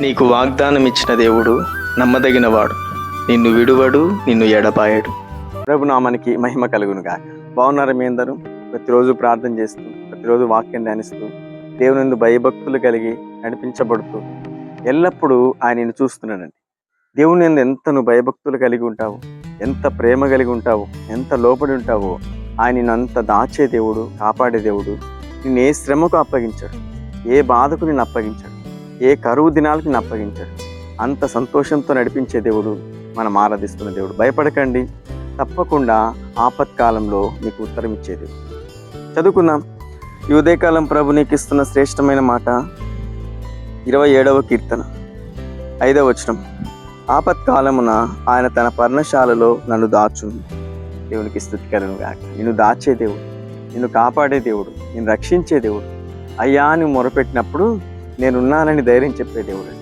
నీకు వాగ్దానం ఇచ్చిన దేవుడు నమ్మదగినవాడు. నిన్ను విడువడు నిన్ను ఎడపాయడు ప్రభునామానికి మహిమ కలుగునుగా బాగున్నారు మీ అందరూ? ప్రతిరోజు ప్రార్థన చేస్తూ ప్రతిరోజు వాక్యం ధ్యానిస్తూ దేవుని భయభక్తులు కలిగి నడిపించబడుతూ ఎల్లప్పుడూ ఆయనను చూస్తున్నానండి. దేవుని యందు ఎంత నువ్వు భయభక్తులు కలిగి ఉంటావు ఎంత ప్రేమ కలిగి ఉంటావు ఎంత లోపడి ఉంటావో ఆయన అంత దాచే దేవుడు కాపాడే దేవుడు నిన్ను ఏ శ్రమకు అప్పగించాడు ఏ బాధకు నిన్ను అప్పగించాడు. ఏ కరువు దినాలకు నిన్ను అప్పగించాడు అంత సంతోషంతో నడిపించే దేవుడు మనం ఆరాధిస్తున్న దేవుడు. భయపడకండి. తప్పకుండా ఆపత్కాలంలో నీకు ఉత్తరం ఇచ్చేది. చదువుకుందాం. ఈ ఉదయకాలం ప్రభు నీకు ఇస్తున్న శ్రేష్టమైన మాట ఇరవై ఏడవ కీర్తన ఐదవ వచనం. ఆపత్కాలమున ఆయన తన పర్ణశాలలో నన్ను దాచును. దేవునికి స్థుతికరను గాక నిన్ను దాచే దేవుడు నిన్ను కాపాడే దేవుడు నిన్ను రక్షించే దేవుడు. అయ్యా అని మొరపెట్టినప్పుడు నేనున్నానని ధైర్యం చెప్పే దేవుడు.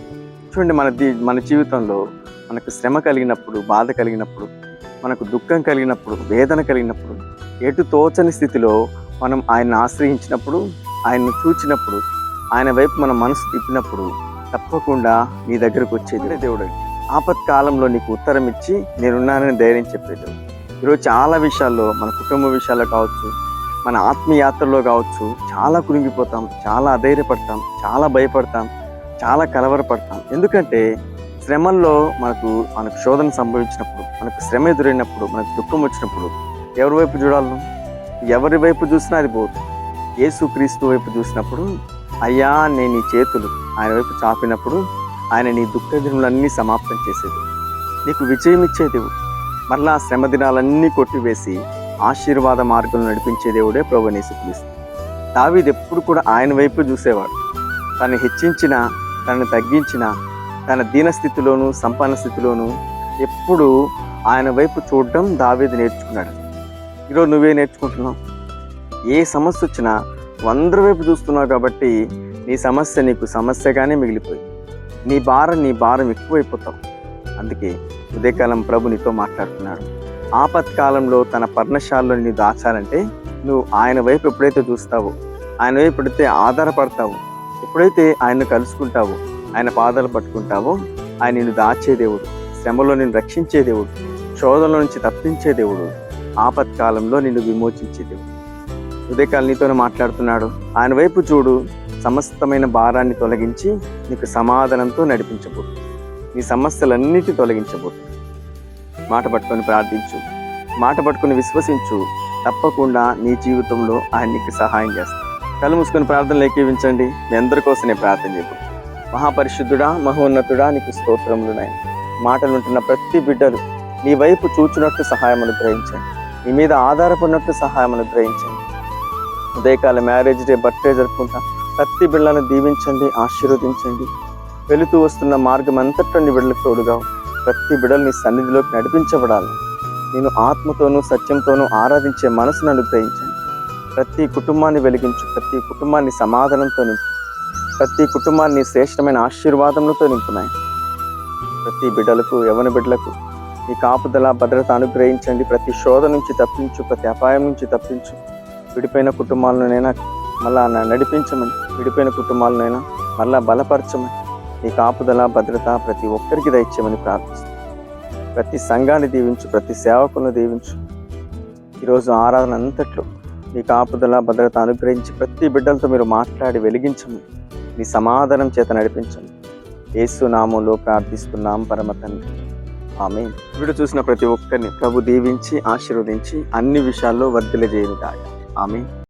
చూడండి మన మన జీవితంలో మనకు శ్రమ కలిగినప్పుడు బాధ కలిగినప్పుడు మనకు దుఃఖం కలిగినప్పుడు వేదన కలిగినప్పుడు ఎటు తోచని స్థితిలో మనం ఆయన్ని ఆశ్రయించినప్పుడు ఆయన్ని చూచినప్పుడు ఆయన వైపు మన మనసు తిప్పినప్పుడు తప్పకుండా నీ దగ్గరకు వచ్చేది దేవుడు. ఆపత్కాలంలో నీకు ఉత్తరం ఇచ్చి నేనున్నానని ధైర్యం చెప్పేది ఈరోజు చాలా విషయాల్లో మన కుటుంబ విషయాల్లో కావచ్చు మన ఆత్మీయాత్రలో కావచ్చు చాలా కురింగిపోతాం చాలా అధైర్యపడతాం చాలా భయపడతాం చాలా కలవరపడతాం. ఎందుకంటే శ్రమల్లో మనకు మనకు శోధన సంభవించినప్పుడు మనకు శ్రమ ఎదురైనప్పుడు మనకు దుఃఖం వచ్చినప్పుడు ఎవరి వైపు చూడాలను? ఎవరి వైపు చూసినా అది పోదు. యేసు క్రీస్తు వైపు చూసినప్పుడు అయ్యా నేను నీ చేతులు. ఆయన వైపు చాపినప్పుడు ఆయన నీ దుఃఖ దినములన్నీ సమాప్తం చేసేది. నీకు విజయం ఇచ్చే దేవుడు మరలా శ్రమ దినాలన్నీ కొట్టివేసి ఆశీర్వాద మార్గం నడిపించే దేవుడే ప్రభు క్రీస్తు. దావీది ఎప్పుడు కూడా ఆయన వైపు చూసేవాడు. తను హెచ్చించిన తనను తగ్గించిన తన దీనస్థితిలోను సంపన్న స్థితిలోను ఎప్పుడు ఆయన వైపు చూడడం దావీది నేర్చుకున్నాడు. ఈరోజు నువ్వే నేర్చుకుంటున్నావు. ఏ సమస్య వచ్చినా నువ్వు అందరి వైపు చూస్తున్నావు కాబట్టి నీ సమస్య నీకు సమస్యగానే మిగిలిపోయింది నీ భారం నీ భారం ఎక్కువైపోతావు. అందుకే ఉదయకాలం ప్రభు నీతో మాట్లాడుతున్నాడు. ఆపత్కాలంలో తన పర్ణశాలలో నిన్ను దాచాలంటే నువ్వు ఆయన వైపు ఎప్పుడైతే చూస్తావో ఆయన వైపు ఎప్పుడైతే ఆధారపడతావు ఎప్పుడైతే ఆయన్ను కలుసుకుంటావో ఆయన పాదాలు పట్టుకుంటావో ఆయన నిన్ను దాచే దేవుడు శ్రమలో నిన్ను రక్షించే దేవుడు శోధనలో నుంచి తప్పించే దేవుడు ఆపత్కాలంలో నిన్ను విమోచించే దేవుడు. ఉదయకాల నీతోనే మాట్లాడుతున్నాడు. ఆయన వైపు చూడు సమస్తమైన భారాన్ని తొలగించి నీకు సమాధానంతో నడిపించబోదు నీ సమస్యలన్నిటి తొలగించబోతుంది. మాట పట్టుకొని ప్రార్థించు. మాట పట్టుకొని విశ్వసించు. తప్పకుండా నీ జీవితంలో ఆయన నీకు సహాయం చేస్తాడు. కళ్ళు మూసుకొని ప్రార్థనలు ఏకీవించండి. మీ అందరి కోసం నేను ప్రార్థన చేయబోతున్నాను మహాపరిశుద్ధుడా మహోన్నతుడా నీకు స్తోత్రములు నాయన. మాటలుంటున్న ప్రతి బిడ్డలు నీ వైపు చూచున్నట్టు సహాయం అనుగ్రహించండి. నీ మీద ఆధారపడినట్టు సహాయం అనుగ్రహించండి. ఉదయకాల మ్యారేజ్ డే బర్త్డే జరుపుకుంటా ప్రతి బిడ్డలను దీవించండి ఆశీర్వదించండి. వెళుతూ వస్తున్న మార్గం అంతటా బిడ్డలకు తోడుగా ప్రతి బిడలు నీ సన్నిధిలోకి నడిపించబడాలి. నేను ఆత్మతోనూ సత్యంతోనూ ఆరాధించే మనసును అనుగ్రహించండి. ప్రతి కుటుంబాన్ని వెలిగించు ప్రతి కుటుంబాన్ని సమాధానంతో నింపు. ప్రతి కుటుంబాన్ని శ్రేష్టమైన ఆశీర్వాదములతో నింపునాయి. ప్రతి బిడ్డలకు యవన బిడ్డలకు నీ కాపుదల భద్రత అనుగ్రహించండి. ప్రతి శోధ నుంచి తప్పించు ప్రతి అపాయం నుంచి తప్పించు. విడిపోయిన కుటుంబాలనైనా మళ్ళా నడిపించమని విడిపోయిన కుటుంబాలనైనా మళ్ళా బలపరచమని నీ కాపుదల భద్రత ప్రతి ఒక్కరికి దయచేయమని ప్రార్థిస్తాను ప్రతి సంఘాన్ని దీవించు ప్రతి సేవకులను దీవించు. ఈరోజు ఆరాధన అంతట్లో నీ కాపుదల భద్రత అనుగ్రహించి ప్రతి బిడ్డలతో మీరు మాట్లాడి వెలిగించండి. నీ సమాధానం చేత నడిపించండి. యేసు నామంలో ప్రార్థిస్తున్నాం పరమ తండ్రి. ఆమె వీడు చూసిన ప్రతి ఒక్కరిని ప్రభు దీవించి ఆశీర్వదించి అన్ని విషయాల్లో వర్ధిలజేయును ఆమె